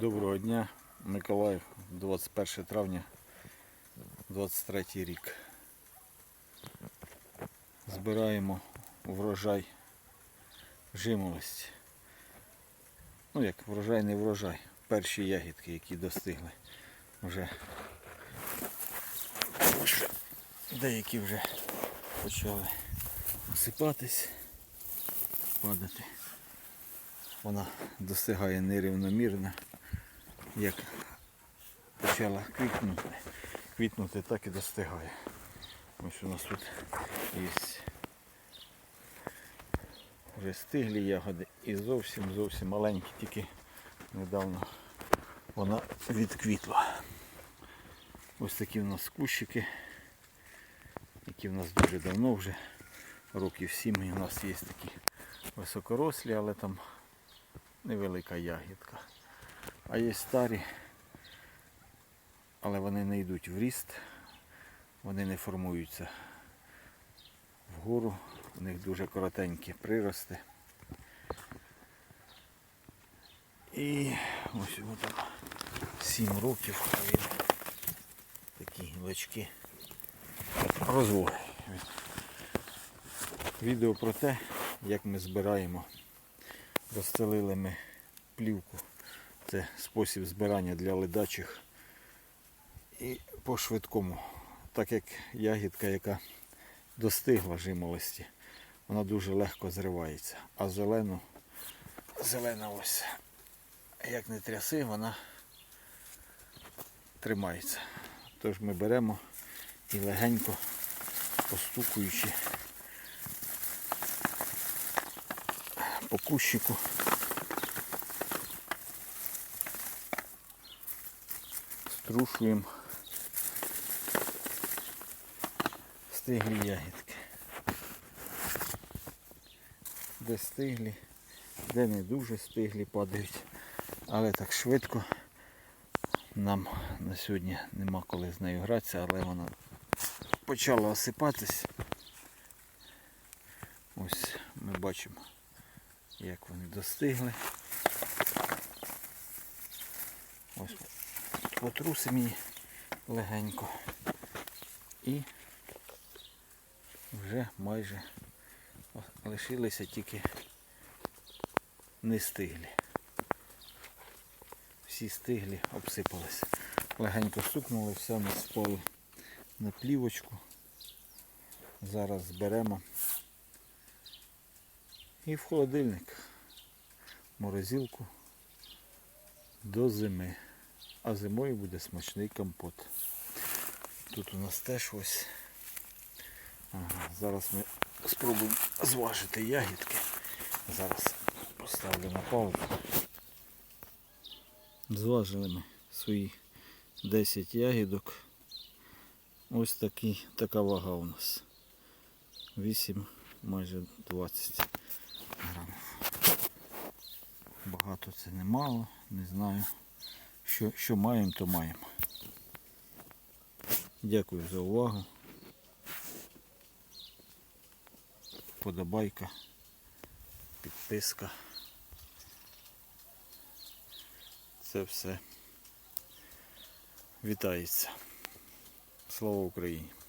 Доброго дня, Миколаїв, 21 травня, 23 рік. Збираємо врожай жимолості. Ну як врожай, не врожай. Перші ягідки, які достигли. Вже деякі вже почали осипатись, падати. Вона достигає нерівномірно. Як почала квітнути, квітнути так і достигає. Ось у нас тут є вже стиглі ягоди і зовсім зовсім маленькі, тільки недавно вона відквітла. Ось такі в нас кущики, які в нас дуже давно вже, років сім і у нас є такі високорослі, але там невелика ягідка. А є старі, але вони не йдуть в ріст, вони не формуються вгору, у них дуже коротенькі прирости. І ось йому там 7 років, він такі гілочки розвоги. Відео про те, як ми збираємо. Розстелили ми плівку. Це спосіб збирання для ледачих. І по швидкому, так як ягідка, яка достигла жимолості, вона дуже легко зривається. А зелену, зелена ось, як не тряси, вона тримається. Тож ми беремо і легенько постукуючи по кущику. Струшуємо стиглі ягідки. Де стиглі, де не дуже стиглі падають, але так швидко нам на сьогодні нема коли з нею гратися, але вона почала осипатись. Ось ми бачимо, як вони достигли. Ось потрусимо її легенько. І вже майже лишилися тільки не стиглі. Всі стиглі обсипалися. Легенько стукнули, все ми спали на плівочку. Зараз зберемо і в холодильник, морозилку до зими. А зимою буде смачний компот. Тут у нас теж ось. Ага, зараз ми спробуємо зважити ягідки. Зараз поставлю на паузу. Зважили ми свої 10 ягідок. Ось такий, така вага у нас. 8, майже 20 грамів. Багато це немало, не знаю. Що, що маємо, то маємо. Дякую за увагу. Подобайка, підписка. Це все вітається. Слава Україні!